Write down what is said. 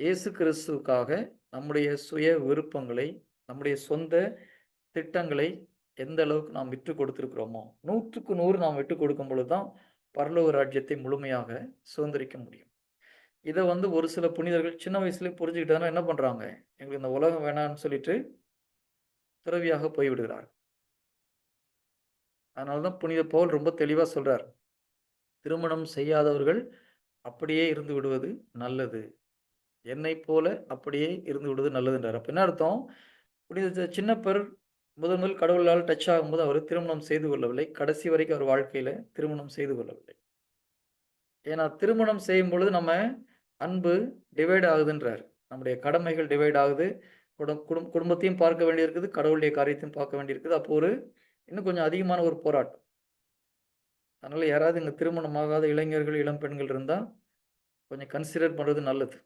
இயேசு கிறிஸ்துவுக்காக நம்முடைய சுய விருப்பங்களை, நம்முடைய சொந்த திட்டங்களை எந்த அளவுக்கு நாம் விட்டுக் கொடுத்துருக்குறோமோ நூற்றுக்கு நூறு நாம் விட்டு கொடுக்கும் பொழுது தான் பரலோக ராஜ்யத்தை முழுமையாக சுதந்திரிக்க முடியும். இதை வந்து ஒரு சில புனிதர்கள் சின்ன வயசுலேயே புரிஞ்சுக்கிட்டதுனால என்ன பண்ணுறாங்க எங்களுக்கு இந்த உலகம் வேணாம்னு சொல்லிட்டு துறவியாக போய்விடுகிறார் அதனால தான் புனித போல் ரொம்ப தெளிவாக சொல்றார். திருமணம் செய்யாதவர்கள் அப்படியே இருந்து விடுவது நல்லது. என்னை போல அப்படியே இருந்து விடுவது நல்லதுன்றார். அப்போ என்ன அர்த்தம்? புனித சின்னப்பர் முதல் முதல் கடவுளால் டச் ஆகும்போது அவர் திருமணம் செய்து கொள்ளவில்லை. கடைசி வரைக்கும் அவர் வாழ்க்கையில திருமணம் செய்து கொள்ளவில்லை. ஏன்னா திருமணம் செய்யும் பொழுது நம்ம அன்பு டிவைட் ஆகுதுன்றார். நம்முடைய கடமைகள் டிவைட் ஆகுது. குடும் குடும் குடும்பத்தையும் பார்க்க வேண்டியிருக்குது. கடவுளுடைய காரியத்தையும் பார்க்க வேண்டியிருக்குது. அப்போ ஒரு இன்னும் கொஞ்சம் அதிகமான ஒரு போராட்டம். அதனால யாராவது இங்க திருமணம் ஆகாத இளைஞர்கள், இளம் பெண்கள் இருந்தா கொஞ்சம் கன்சிடர் பண்றது நல்லது.